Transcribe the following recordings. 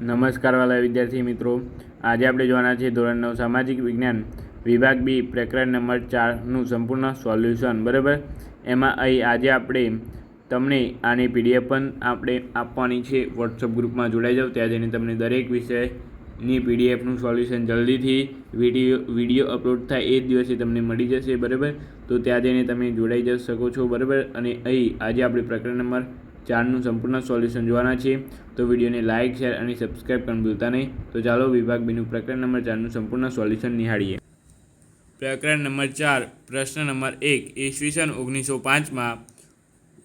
નમસ્કાર વાલા વિદ્યાર્થી મિત્રો, આજે આપણે જોવાના છે ધોરણ નવ, સામાજિક વિજ્ઞાન વિભાગ બી, પ્રકરણ નંબર ચારનું સંપૂર્ણ સોલ્યુશન, બરાબર? એમાં અહીં આજે આપણે તમને આની પીડીએફ પણ આપણે આપવાની છે. વોટ્સઅપ ગ્રુપમાં જોડાઈ જાઓ, ત્યાં જઈને તમને દરેક વિષયની પીડીએફનું સોલ્યુશન જલ્દીથી વીડિયો વીડિયો અપલોડ થાય, એ જ દિવસે તમને મળી જશે, બરાબર? તો ત્યાં જઈને તમે જોડાઈ જઈ શકો છો, બરાબર? અને અહીં આજે આપણે પ્રકરણ નંબર ચારનું સંપૂર્ણ સોલ્યુશન જોવાના છે તો વિડીયોને લાઇક, શેર અને સબસ્ક્રાઇબ કરવાનું ભૂલતા નહીં. તો ચાલો વિભાગ બીનું પ્રકરણ નંબર ચારનું સંપૂર્ણ સોલ્યુશન નિહાળીએ. પ્રકરણ નંબર ચાર, પ્રશ્ન નંબર એક, ઈસવીસન ઓગણીસો પાંચમાં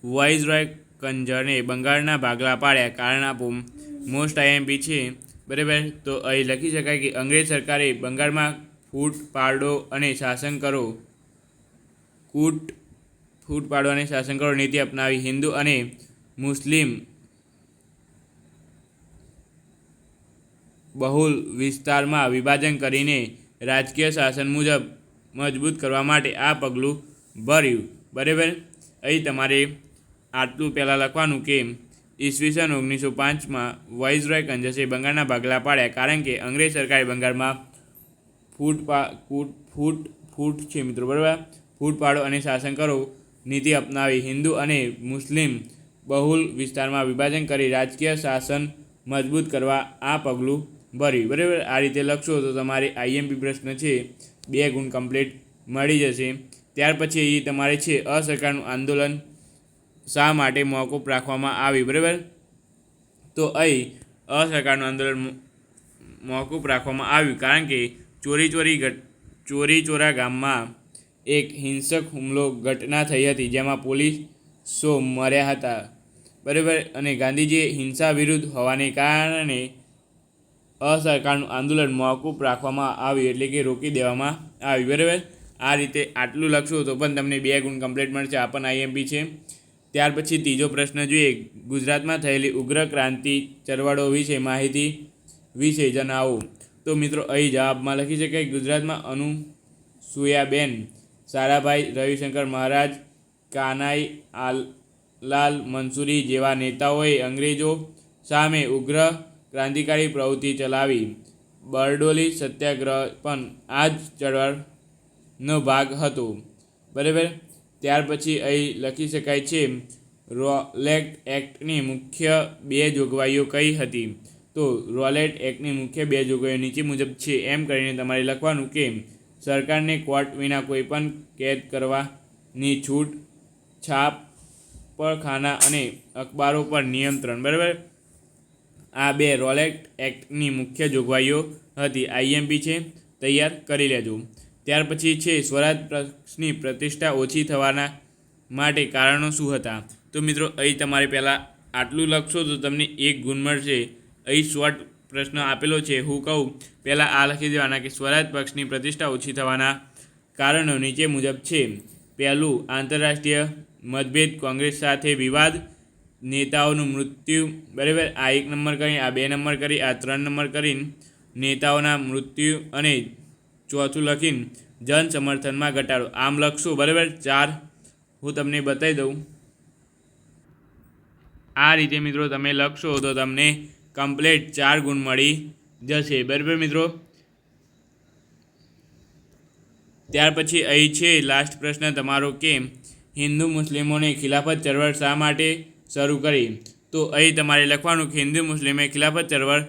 વોઇસરોય કંજરને બંગાળના ભાગલા પાડ્યા કારણ આપો મોસ્ટ આઈએમપી છે. બરાબર? તો અહીં લખી શકાય કે અંગ્રેજ સરકારે બંગાળમાં ફૂટ પાડો અને શાસન કરો. કૂટ, ફૂટ પાડો અને શાસન કરો નીતિ અપનાવી. હિન્દુ અને મુસ્લિમ બહુલ વિસ્તારમાં વિભાજન કરીને રાજકીય શાસન મુજબ મજબૂત કરવા માટે આ પગલું ભર્યું. બરાબર? અહીં તમારે આટલું પહેલાં લખવાનું કે ઈસવીસન ઓગણીસો પાંચમાં વૈઝરોય કંજસે બંગાળના ભાગલા પાડ્યા કારણ કે અંગ્રેજ સરકારે બંગાળમાં ફૂટ પા ફૂટ ફૂટ ફૂટ છે મિત્રો, બરાબર? ફૂટ પાડો અને શાસન કરો નીતિ અપનાવી હિન્દુ અને મુસ્લિમ બહુલ વિસ્તારમાં વિભાજન કરી રાજકીય શાસન મજબૂત કરવા આ પગલું ભર્યું. બરાબર? આ રીતે લખશો તો તમારે આઈએમપી પ્રશ્ન છે, બે ગુણ કમ્પ્લીટ મળી જશે. ત્યાર પછી એ તમારે છે, અસરકારનું આંદોલન શા માટે મોકૂફ રાખવામાં આવ્યું? બરાબર? તો અહીં અસરકારનું આંદોલન મોકૂફ રાખવામાં આવ્યું કારણ કે ચોરી ચોરી ઘટ, ચોરી ચોરા ગામમાં એક હિંસક હુમલો ઘટના થઈ હતી જેમાં પોલીસો મર્યા હતા. બરાબર? અને ગાંધીજીએ હિંસા વિરુદ્ધ હોવાને કારણે અસરકારનું આંદોલન મોકૂફ રાખવામાં આવ્યું એટલે કે રોકી દેવામાં આવ્યું. બરાબર? આ રીતે આટલું લખશો તો પણ તમને બે ગુણ કમ્પ્લીટ મળશે. આ પણ આઈએમપી છે. ત્યાર પછી ત્રીજો પ્રશ્ન જોઈએ. ગુજરાતમાં થયેલી ઉગ્ર ક્રાંતિ ચળવળો વિશે માહિતી વિશે જણાવો. તો મિત્રો, અહીં જવાબમાં લખી શકાય. ગુજરાતમાં અનુસુયાબેન સારાભાઈ રવિશંકર મહારાજ, કાનાઈ આલ લાલ મંસૂરી જેવા નેતાઓએ અંગ્રેજો સામે ઉગ્ર ક્રાંતિકારી પ્રવૃત્તિ ચલાવી. બરડોલી સત્યાગ્રહ પણ આ જ ચળવળનો ભાગ હતો. બરાબર? ત્યાર પછી અહીં લખી શકાય છે, રોલેટ એક્ટની મુખ્ય બે જોગવાઈઓ કઈ હતી? તો રોલેટ એક્ટની મુખ્ય બે જોગવાઈઓ નીચે મુજબ છે, એમ કરીને તમારે લખવાનું કે સરકારને કોર્ટ વિના કોઈપણ કેદ કરવાની છૂટ, છાપ પરખાના અને અખબારો પર નિયંત્રણ, બરાબર? આ બે રોલેટ એક્ટની મુખ્ય જોગવાઈઓ હતી. આઈએમપી છે, તૈયાર કરી લેજો. ત્યાર પછી છે, સ્વરાજ પક્ષની પ્રતિષ્ઠા ઓછી થવાના માટે કારણો શું હતા? તો મિત્રો, અહીં તમારે પહેલાં આટલું લખશો તો તમને એક ગુણ મળશે. અહીં શોર્ટ પ્રશ્ન આપેલો છે. હું કહું, પહેલાં આ લખી દેવાના કે સ્વરાજ પક્ષની પ્રતિષ્ઠા ઓછી થવાના કારણો નીચે મુજબ છે. પહેલું, આંતરરાષ્ટ્રીય મતભેદ, કોંગ્રેસ સાથે વિવાદ, નેતાઓનું મૃત્યુ, બરાબર? આ એક નંબર કરી આ બે નંબર કરી આ ત્રણ નંબર કરીને નેતાઓના મૃત્યુ અને ચોથું લખીને જન સમર્થનમાં ઘટાડો. આમ લખશું, બરાબર? ચાર. હું તમને બતાવી દઉં. આ રીતે મિત્રો તમે લખશો તો તમને કમ્પ્લેટ ચાર ગુણ મળી જશે. બરાબર મિત્રો? ત્યાર પછી અહીં છે લાસ્ટ પ્રશ્ન તમારો કે હિન્દુ મુસ્લિમોને ખિલાફત ચળવળ શા માટે શરૂ કરી? તો અહીં તમારે લખવાનું કે હિન્દુ મુસ્લિમે ખિલાફત ચળવળ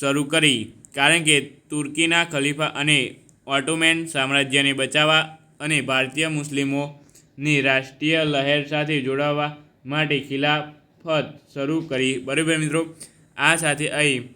શરૂ કરી કારણ કે તુર્કીના ખલીફા અને ઓટોમેન સામ્રાજ્યને બચાવવા અને ભારતીય મુસ્લિમોની રાષ્ટ્રીય લહેર સાથે જોડાવા માટે ખિલાફત શરૂ કરી. બરાબર મિત્રો? આ સાથે અહીં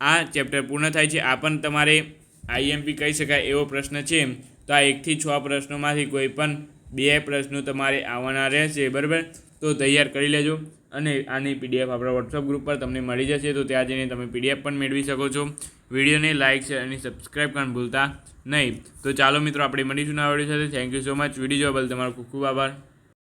આ ચેપ્ટર પૂર્ણ થાય છે. આ પણ તમારે આઈએમપી કહી શકાય એવો પ્રશ્ન છે. તો આ એકથી છ પ્રશ્નોમાંથી કોઈ પણ બે પ્રશ્નો તમારે આવવાના રહેશે, બરાબર? તો તૈયાર કરી લેજો અને આની પીડીએફ આપણા વોટ્સઅપ ગ્રુપ પર તમને મળી જશે. તો ત્યાં જઈને તમે પીડીએફ પણ મેળવી શકો છો. વિડીયોને લાઇક શેર અને સબસ્ક્રાઈબ કરવાનું ભૂલતા નહીં. તો ચાલો મિત્રો, આપણે મળીશું ના વીડિયો સાથે. Thank you so much video જોવા બદલ તમારો ખૂબ ખૂબ આભાર.